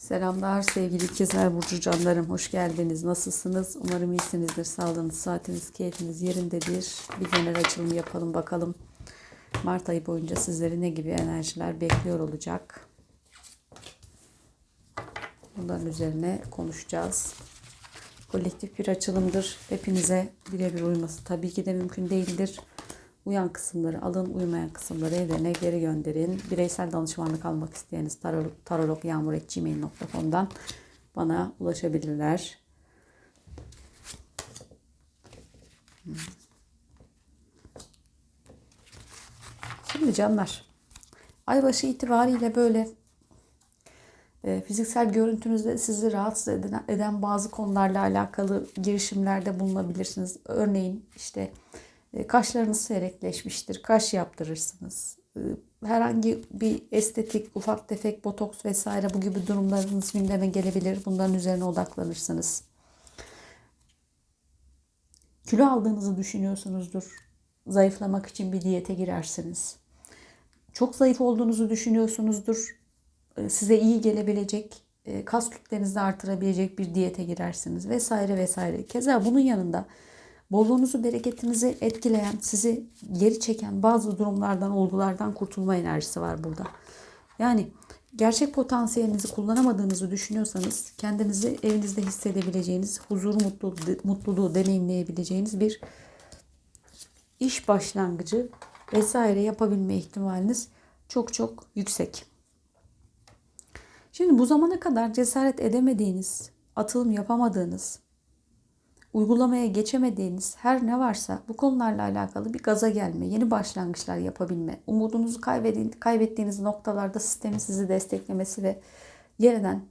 Selamlar sevgili ikizler burcu canlarım. Hoş geldiniz. Nasılsınız? Umarım iyisinizdir. Sağlığınız, saatiniz, keyfiniz yerindedir. Bir genel açılım yapalım bakalım. Mart ayı boyunca sizleri ne gibi enerjiler bekliyor olacak? Bunların üzerine konuşacağız. Kolektif bir açılımdır. Hepinize birebir uyması tabii ki de mümkün değildir. Uyan kısımları alın, uymayan kısımları evrene geri gönderin. Bireysel danışmanlık almak isteyeniz tarologyağmur.gmail.com'dan bana ulaşabilirler. Şimdi canlar, aybaşı itibariyle böyle e, fiziksel görüntünüzde sizi rahatsız eden, eden bazı konularla alakalı girişimlerde bulunabilirsiniz. Örneğin işte kaşlarınız seyrekleşmiştir. Kaş yaptırırsınız. E, herhangi bir estetik, ufak tefek, botoks vesaire bu gibi durumlarınız gündeme gelebilir. Bunların üzerine odaklanırsınız. Kilo aldığınızı düşünüyorsunuzdur. Zayıflamak için bir diyete girersiniz. Çok zayıf olduğunuzu düşünüyorsunuzdur. E, size iyi gelebilecek, kas kütlenizi artırabilecek bir diyete girersiniz vesaire vesaire. Keza bunun yanında bolluğunuzu, bereketinizi etkileyen, sizi geri çeken bazı durumlardan, olgulardan kurtulma enerjisi var burada. Yani gerçek potansiyelinizi kullanamadığınızı düşünüyorsanız kendinizi evinizde hissedebileceğiniz, huzuru, mutluluğu, mutluluğu deneyimleyebileceğiniz bir iş başlangıcı vesaire yapabilme ihtimaliniz çok çok yüksek. Şimdi bu zamana kadar cesaret edemediğiniz, atılım yapamadığınız, uygulamaya geçemediğiniz her ne varsa bu konularla alakalı bir gaza gelme, yeni başlangıçlar yapabilme, umudunuzu kaybettiğiniz noktalarda sistemin sizi desteklemesi ve yeniden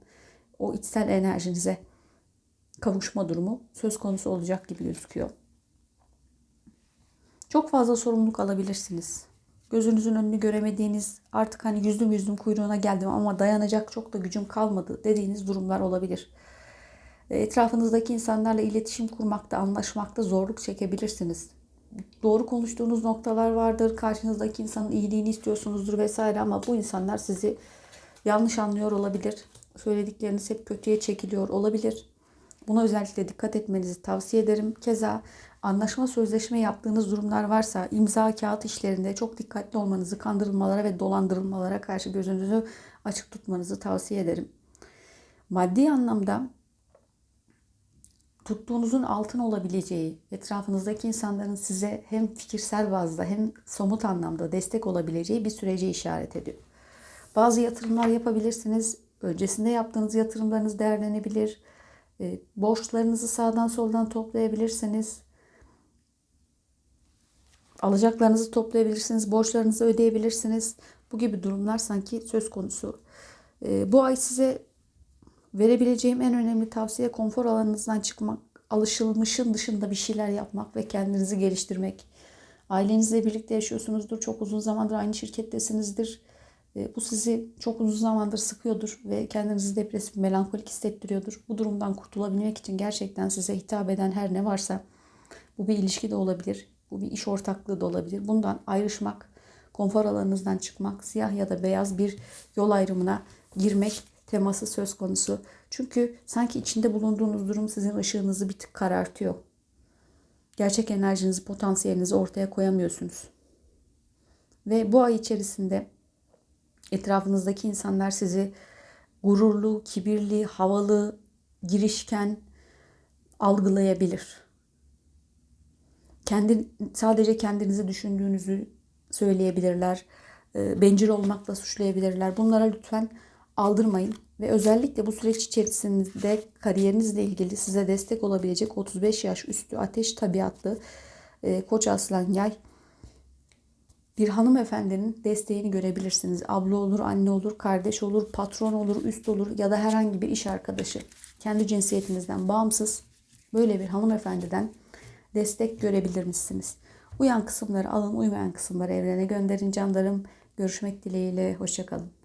o içsel enerjinize kavuşma durumu söz konusu olacak gibi gözüküyor. Çok fazla sorumluluk alabilirsiniz. Gözünüzün önünü göremediğiniz, artık hani yüzdüm yüzdüm kuyruğuna geldim ama dayanacak çok da gücüm kalmadı dediğiniz durumlar olabilir. Etrafınızdaki insanlarla iletişim kurmakta, anlaşmakta zorluk çekebilirsiniz. Doğru konuştuğunuz noktalar vardır. Karşınızdaki insanın iyiliğini istiyorsunuzdur vesaire ama bu insanlar sizi yanlış anlıyor olabilir. Söyledikleriniz hep kötüye çekiliyor olabilir. Buna özellikle dikkat etmenizi tavsiye ederim. Keza anlaşma sözleşme yaptığınız durumlar varsa imza kağıt işlerinde çok dikkatli olmanızı, kandırılmalara ve dolandırılmalara karşı gözünüzü açık tutmanızı tavsiye ederim. Maddi anlamda tuttuğunuzun altın olabileceği, etrafınızdaki insanların size hem fikirsel bazda hem somut anlamda destek olabileceği bir süreci işaret ediyor. Bazı yatırımlar yapabilirsiniz. Öncesinde yaptığınız yatırımlarınız değerlenebilir. E, borçlarınızı sağdan soldan toplayabilirsiniz. Alacaklarınızı toplayabilirsiniz. Borçlarınızı ödeyebilirsiniz. Bu gibi durumlar sanki söz konusu. E, bu ay size Verebileceğim en önemli tavsiye konfor alanınızdan çıkmak, alışılmışın dışında bir şeyler yapmak ve kendinizi geliştirmek. Ailenizle birlikte yaşıyorsunuzdur. Çok uzun zamandır aynı şirkettesinizdir. E, bu sizi çok uzun zamandır sıkıyordur ve kendinizi depresif, melankolik hissettiriyordur. Bu durumdan kurtulabilmek için gerçekten size hitap eden her ne varsa bu bir ilişki de olabilir, bu bir iş ortaklığı da olabilir. Bundan ayrışmak, konfor alanınızdan çıkmak, siyah ya da beyaz bir yol ayrımına girmek teması söz konusu. Çünkü sanki içinde bulunduğunuz durum sizin ışığınızı bir tık karartıyor. Gerçek enerjinizi, potansiyelinizi ortaya koyamıyorsunuz. Ve bu ay içerisinde etrafınızdaki insanlar sizi gururlu, kibirli, havalı, girişken algılayabilir. Kendi, sadece kendinizi düşündüğünüzü söyleyebilirler. Ee, bencil olmakla suçlayabilirler. Bunlara lütfen aldırmayın. Ve özellikle bu süreç içerisinde kariyerinizle ilgili size destek olabilecek 35 yaş üstü ateş tabiatlı e, koç aslan yay bir hanımefendinin desteğini görebilirsiniz. Abla olur, anne olur, kardeş olur, patron olur, üst olur ya da herhangi bir iş arkadaşı. Kendi cinsiyetinizden bağımsız böyle bir hanımefendiden destek görebilir misiniz? Uyan kısımları alın, uymayan kısımları evrene gönderin canlarım. Görüşmek dileğiyle, hoşçakalın.